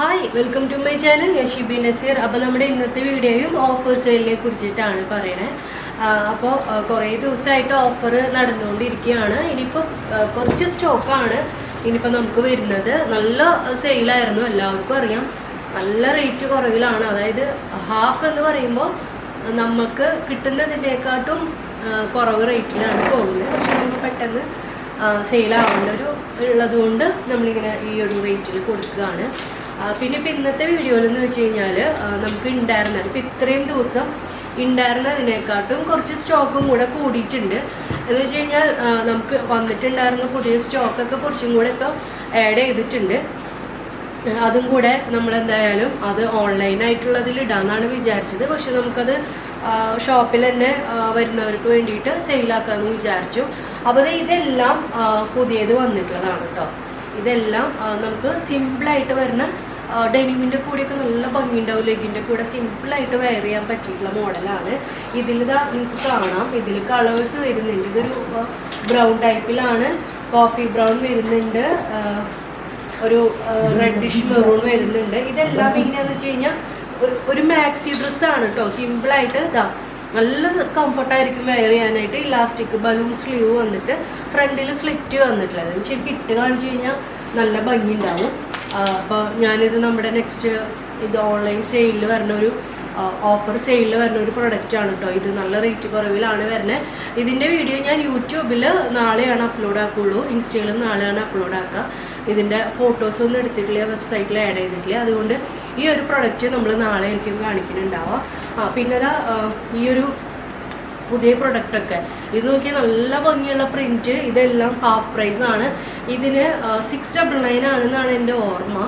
Hi welcome to my channel ഞാൻ ഷിബി നസീർ. അപ്പോൾ നമ്മുടെ ഇന്നത്തെ വീഡിയോയും ഓഫർ സെയിലിനെ കുറിച്ചിട്ടാണ് പറയണേ. അപ്പോൾ കുറേ ദിവസമായിട്ട് ഓഫർ നടന്നുകൊണ്ടിരിക്കുകയാണ്. ഇനിയിപ്പോൾ കുറച്ച് സ്റ്റോക്കാണ് ഇനിയിപ്പോൾ നമുക്ക് വരുന്നത്. നല്ല സെയിലായിരുന്നു എല്ലാവർക്കും അറിയാം. നല്ല റേറ്റ് കുറവിലാണ്. അതായത് ഹാഫ് എന്ന് പറയുമ്പോൾ നമുക്ക് കിട്ടുന്നതിന്റെക്കാട്ടും കുറവ് റേറ്റിലാണ് പോകുന്നത്. പക്ഷേ നമുക്ക് പെട്ടെന്ന് സെയിലാവേണ്ട ഒരു ഉള്ളതുകൊണ്ട് നമ്മളിങ്ങനെ ഈ ഒരു റേറ്റിൽ കൊടുക്കുകയാണ്. പിന്നെ ഇപ്പം ഇന്നത്തെ വീഡിയോയിൽ എന്ന് വെച്ച് കഴിഞ്ഞാൽ നമുക്ക് ഉണ്ടായിരുന്നത് ഇപ്പം ഇത്രയും ദിവസം ഉണ്ടായിരുന്നതിനെക്കാട്ടും കുറച്ച് സ്റ്റോക്കും കൂടെ കൂടിയിട്ടുണ്ട്. എന്ന് വെച്ച് കഴിഞ്ഞാൽ നമുക്ക് വന്നിട്ടുണ്ടായിരുന്ന പുതിയ സ്റ്റോക്കൊക്കെ കുറച്ചും കൂടെ ഇപ്പോൾ ആഡ് ചെയ്തിട്ടുണ്ട്. അതും കൂടെ നമ്മളെന്തായാലും അത് ഓൺലൈനായിട്ടുള്ളതിൽ ഇടാമെന്നാണ് വിചാരിച്ചത്. പക്ഷെ നമുക്കത് ഷോപ്പിൽ തന്നെ വരുന്നവർക്ക് വേണ്ടിയിട്ട് സെയിലാക്കാമെന്ന് വിചാരിച്ചു. അപ്പോൾ ഇതെല്ലാം പുതിയത് വന്നിട്ടുള്ളതാണ് കേട്ടോ ഇതെല്ലാം നമുക്ക് സിമ്പിളായിട്ട് വരുന്ന ഡെനിമിന്റെ കൂടെയൊക്കെ നല്ല ഭംഗിയുണ്ടാവും. ലെഗിന്റെ കൂടെ സിമ്പിളായിട്ട് വെയർ ചെയ്യാൻ പറ്റിയിട്ടുള്ള മോഡലാണ് ഇതിൽ ഇതാ നിങ്ങൾക്ക് കാണാം. ഇതിൽ കളേഴ്സ് വരുന്നുണ്ട്. ഇതൊരു ബ്രൗൺ ടൈപ്പിലാണ് കോഫി ബ്രൗൺ വരുന്നുണ്ട്. ഒരു റെഡിഷ് മെറൂൺ വരുന്നുണ്ട്. ഇതെല്ലാം ഇങ്ങനെയാന്ന് വെച്ച് കഴിഞ്ഞാൽ ഒരു ഒരു മാക്സി ഡ്രസ്സാണ് കേട്ടോ സിമ്പിളായിട്ട് ഇതാ. നല്ല കംഫർട്ടായിരിക്കും വെയർ ചെയ്യാനായിട്ട്. ഇലാസ്റ്റിക് ബലൂൺ സ്ലീവ് വന്നിട്ട് ഫ്രണ്ടിൽ സ്ലിറ്റ് വന്നിട്ടുള്ളത്. ശരിക്കും ഇട്ട് കാണിച്ചു കഴിഞ്ഞാൽ നല്ല ഭംഗി ഉണ്ടാവും അപ്പോൾ ഞാനിത് നമ്മുടെ നെക്സ്റ്റ് ഇത് ഓൺലൈൻ സെയിലിൽ വരുന്ന ഒരു ഓഫർ സെയിലിൽ വരുന്ന ഒരു പ്രൊഡക്റ്റ് ആണ് കേട്ടോ ഇത് നല്ല റേറ്റ് കുറവിലാണ് വരുന്നത് ഇതിന്റെ വീഡിയോ ഞാൻ യൂട്യൂബിൽ നാളെയാണ് അപ്ലോഡ് ആക്കുകയുള്ളൂ ഇൻസ്റ്റയിലും നാളെയാണ് അപ്ലോഡ് ആക്കുക ഇതിന്റെ ഫോട്ടോസ് ഒന്നും എടുത്തിട്ടില്ല വെബ്സൈറ്റിൽ ആഡ് ചെയ്തിട്ടില്ല. അതുകൊണ്ട് ഈ ഒരു പ്രൊഡക്റ്റ് നമ്മൾ നാളെ ആയിരിക്കും കാണിക്കുന്നുണ്ടാവുക. ആ പിന്നെ ഈ ഒരു പുതിയ പ്രൊഡക്റ്റൊക്കെ ഇത് നോക്കിയാൽ നല്ല ഭംഗിയുള്ള പ്രിന്റ് ഇതെല്ലാം ഹാഫ് പ്രൈസാണ് ഇതിന് സിക്സ് ഡബിൾ നയൻ ആണെന്നാണ് എന്റെ ഓർമ്മ.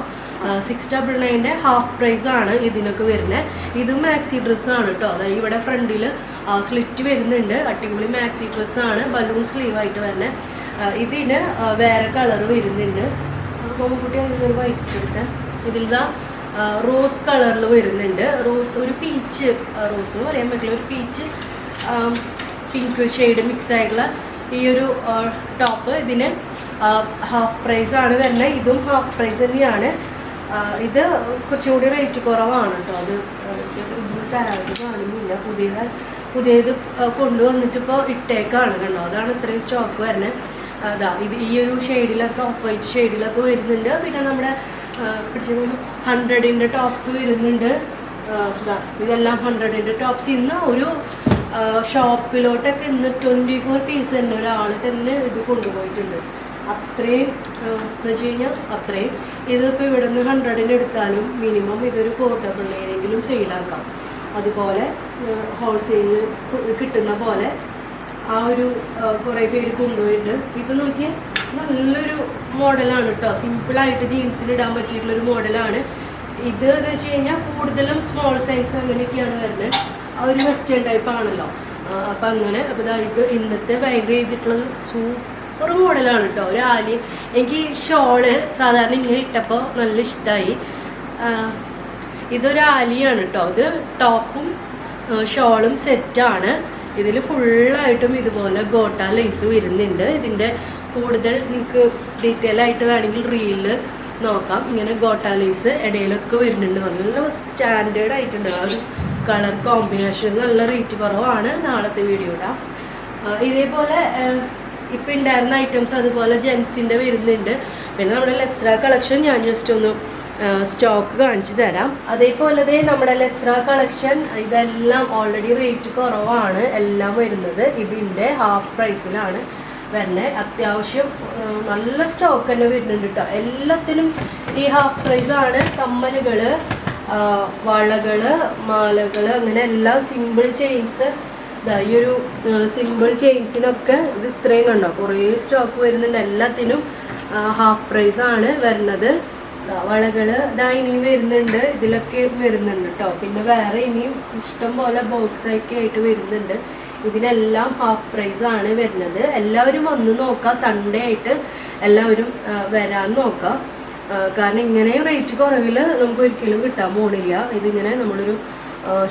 സിക്സ് ഡബിൾ നയന്റെ ഹാഫ് പ്രൈസ് ആണ് ഇതിനൊക്കെ വരുന്നത് ഇതും മാക്സി ഡ്രസ്സാണ് കേട്ടോ അതായത് ഇവിടെ ഫ്രണ്ടിൽ സ്ലിറ്റ് വരുന്നുണ്ട്. അടിപൊളി മാക്സി ഡ്രസ്സാണ് ബലൂൺ സ്ലീവായിട്ട് വരുന്നത് ഇതിന് വേറെ കളർ വരുന്നുണ്ട്. കുട്ടി ഒരു വൈറ്റ് എടുത്ത. ഇതിലിതാ റോസ് കളറിൽ വരുന്നുണ്ട്. റോസ് ഒരു പീച്ച് റോസ് എന്ന് പറയാൻ പറ്റില്ല. ഒരു പീച്ച് പിങ്ക് ഷെയ്ഡ് മിക്സ് ആയിട്ടുള്ള ഈ ഒരു ടോപ്പ് ഇതിന് ഹാഫ് പ്രൈസ് ആണ് വരുന്നത് ഇതും ഹാഫ് പ്രൈസ് തന്നെയാണ്. ഇത് കുറച്ചുകൂടി റേറ്റ് കുറവാണ് കേട്ടോ അത് തരാതെ കാണുന്നില്ല പുതിയത് പുതിയത് കൊണ്ടുവന്നിട്ട് ഇപ്പോൾ ഇട്ടേക്കാണ് കണ്ടോ അതാണ് ഇത്രയും സ്റ്റോക്ക് വരുന്നത് അതാ ഇത് ഈ ഒരു ഷെയ്ഡിലൊക്കെ ഓഫ് വൈറ്റ് ഷെയ്ഡിലൊക്കെ വരുന്നുണ്ട്. പിന്നെ നമ്മുടെ പിടിച്ച ഹൺഡ്രഡിന്റെ ടോപ്സ് വരുന്നുണ്ട്. ഇതെല്ലാം ഹൺഡ്രഡിന്റെ ടോപ്സ് ഇന്ന് ഒരു ഷോപ്പിലോട്ടൊക്കെ ഇന്ന് ട്വന്റി ഫോർ പീസ് തന്നെ ഒരാൾ തന്നെ ഇത് കൊണ്ടുപോയിട്ടുണ്ട്. അത്രയും എന്ന് വെച്ച് കഴിഞ്ഞാൽ അത്രയും. ഇതിപ്പോൾ ഇവിടെ നിന്ന് ഹൺഡ്രഡിന് എടുത്താലും മിനിമം ഇതൊരു ഫോർ ഡബിൾ നയനെങ്കിലും സെയിലാക്കാം അതുപോലെ ഹോൾസെയിലിൽ കിട്ടുന്ന പോലെ ആ ഒരു കുറേ പേര് കൊണ്ടുപോയിട്ട് ഇത് നോക്കിയാൽ നല്ലൊരു മോഡലാണ് കേട്ടോ സിമ്പിളായിട്ട് ജീൻസിൽ ഇടാൻ പറ്റിയിട്ടുള്ളൊരു മോഡലാണ്. ഇത് എന്ന് വെച്ച് കഴിഞ്ഞാൽ കൂടുതലും സ്മോൾ സൈസ് അങ്ങനെയൊക്കെയാണ് വരുന്നത്. ആ ഒരു വെസ്റ്റേൺ ടൈപ്പ് ആണല്ലോ. അപ്പം അങ്ങനെ അപ്പോൾ ഇതാ ഇന്നത്തെ ബാഗ് ചെയ്തിട്ടുള്ളത് സൂപ്പർ മോഡലാണ് കേട്ടോ ഒരു ആലി. എനിക്ക് ഷോൾ സാധാരണ ഇങ്ങനെ ഇട്ടപ്പോൾ നല്ല ഇഷ്ടമായി ഇതൊരു ആലിയാണ് കേട്ടോ ഇത് ടോപ്പും ഷോളും സെറ്റാണ് ഇതിൽ ഫുള്ളായിട്ടും ഇതുപോലെ ഗോട്ട ലൈസ് വരുന്നുണ്ട്. ഇതിന്റെ കൂടുതൽ നിങ്ങൾക്ക് ഡീറ്റെയിൽ ആയിട്ട് വേണമെങ്കിൽ റീലിൽ നോക്കാം. ഇങ്ങനെ ഗോട്ട ലൈസ് ഇടയിലൊക്കെ വരുന്നുണ്ട്. നല്ല സ്റ്റാൻഡേർഡ് ആയിട്ടുണ്ട്. ആ ഒരു കളർ കോമ്പിനേഷൻ നല്ല റേറ്റ് കുറവാണ് നാളത്തെ വീഡിയോ ഇടാം ഇതേപോലെ ഇപ്പം ഉണ്ടായിരുന്ന ഐറ്റംസ് അതുപോലെ ജെൻസിന്റെ വരുന്നുണ്ട്. പിന്നെ നമ്മുടെ ലെസ്ര കളക്ഷൻ ഞാൻ ജസ്റ്റ് ഒന്ന് സ്റ്റോക്ക് കാണിച്ചു തരാം. അതേപോലെ നമ്മുടെ ലെസ്ര കളക്ഷൻ ഇതെല്ലാം ഓൾറെഡി റേറ്റ് കുറവാണ്. എല്ലാം വരുന്നത് ഇതിന്റെ ഹാഫ് പ്രൈസിലാണ് വരുന്നത്. അത്യാവശ്യം നല്ല സ്റ്റോക്ക് തന്നെ വരുന്നുണ്ട് കേട്ടോ എല്ലാത്തിനും ഈ ഹാഫ് പ്രൈസാണ് കമ്മലുകൾ വളകൾ മാലകൾ അങ്ങനെ എല്ലാം സിമ്പിൾ ചെയിൻസ് ഈ ഒരു സിമ്പിൾ ചെയിൻസിനൊക്കെ ഇത് ഇത്രയും കണ്ടോ? കുറേ സ്റ്റോക്ക് വരുന്നുണ്ട്. എല്ലാത്തിനും ഹാഫ് പ്രൈസ് ആണ് വരുന്നത്. വളകൾ ഇതാ ഇനിയും വരുന്നുണ്ട്. ഇതിലൊക്കെ വരുന്നുണ്ട് കേട്ടോ പിന്നെ വേറെ ഇനിയും ഇഷ്ടം പോലെ ബോക്സൊക്കെ ആയിട്ട് വരുന്നുണ്ട്. ഇതിനെല്ലാം ഹാഫ് പ്രൈസ് ആണ് വരുന്നത്. എല്ലാവരും വന്ന് നോക്കാം. സൺഡേ ആയിട്ട് എല്ലാവരും വരാൻ നോക്കാം. കാരണം ഇങ്ങനെ റേറ്റ് കുറവിൽ നമുക്ക് ഒരിക്കലും കിട്ടാൻ പോണില്ല. ഇതിങ്ങനെ നമ്മളൊരു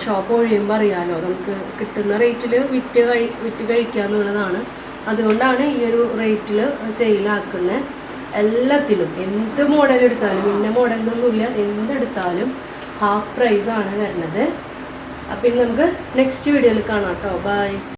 ഷോപ്പ് ഒഴിയുമ്പോൾ അറിയാമല്ലോ നമുക്ക് കിട്ടുന്ന റേറ്റിൽ വിറ്റ് കഴി വിറ്റ് കഴിക്കുക എന്നുള്ളതാണ്. അതുകൊണ്ടാണ് ഈ ഒരു റേറ്റിൽ സെയിലാക്കുന്നത് എല്ലാത്തിലും. എന്ത് മോഡൽ എടുത്താലും ഇന്ന മോഡലൊന്നുമില്ല എന്തെടുത്താലും ഹാഫ് പ്രൈസാണ് വരുന്നത്. അപ്പം നമുക്ക് നെക്സ്റ്റ് വീഡിയോയിൽ കാണാം കേട്ടോ ബൈ